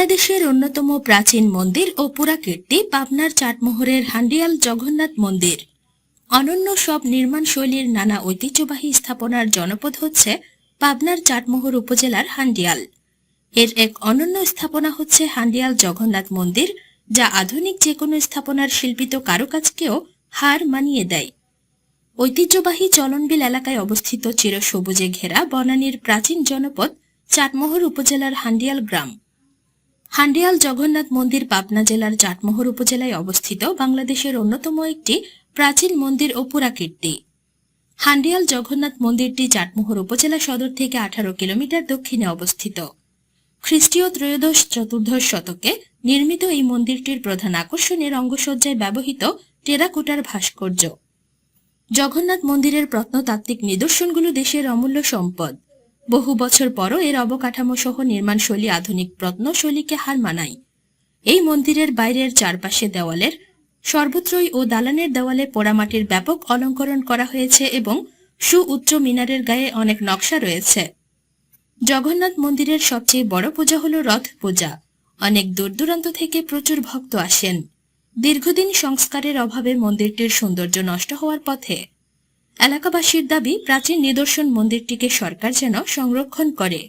বাংলাদেশের অন্যতম প্রাচীন মন্দির ও পুরাকীর্তি পাবনার চাটমোহরের হান্ডিয়াল জগন্নাথ মন্দির। অনন্য সব নির্মাণ শৈলীর নানা ঐতিহ্যবাহী স্থাপনার জনপদ হচ্ছে পাবনার চাটমোহর উপজেলার হান্ডিয়াল। এর এক অনন্য স্থাপনা হচ্ছে হান্ডিয়াল জগন্নাথ মন্দির, যা আধুনিক যে কোনো স্থাপনার শিল্পিত কারুকাজকেও হার মানিয়ে দেয়। ঐতিহ্যবাহী চলনবিল এলাকায় অবস্থিত চিরসবুজে ঘেরা বনানীর প্রাচীন জনপদ চাটমোহর উপজেলার হান্ডিয়াল গ্রাম। হান্ডিয়াল জগন্নাথ মন্দির পাবনা জেলার চাটমোহর উপজেলায় অবস্থিত বাংলাদেশের অন্যতম একটি প্রাচীন মন্দির ও পুরাকীর্তি। হান্ডিয়াল জগন্নাথ মন্দিরটি চাটমোহর উপজেলা সদর থেকে আঠারো কিলোমিটার দক্ষিণে অবস্থিত। খ্রিস্টীয় ত্রয়োদশ চতুর্দশ শতকে নির্মিত এই মন্দিরটির প্রধান আকর্ষণের অঙ্গসজ্জায় ব্যবহৃত টেরাকোটার ভাস্কর্য। জগন্নাথ মন্দিরের প্রত্নতাত্ত্বিক নিদর্শনগুলো দেশের অমূল্য সম্পদ। বহু বছর পরও এর অবকাঠামো সহ নির্মাণশৈলী আধুনিক প্রত্নশৈলীকে হার মানায়। এই মন্দিরের বাইরের চারপাশে দেওয়ালের, সর্বত্রই ও দালানের দেওয়ালে পোড়ামাটির ব্যাপক অলঙ্করণ করা হয়েছে এবং সুউচ্চ মিনারের গায়ে অনেক নকশা রয়েছে। জগন্নাথ মন্দিরের সবচেয়ে বড় পূজা হল রথ পূজা। অনেক দূর দূরান্ত থেকে প্রচুর ভক্ত আসেন। দীর্ঘদিন সংস্কারের অভাবে মন্দিরটির সৌন্দর্য নষ্ট হওয়ার পথে এলাকাবাসীর দাবি প্রাচীন নিদর্শন মন্দিরটিকে সরকার যেন সংরক্ষণ করে।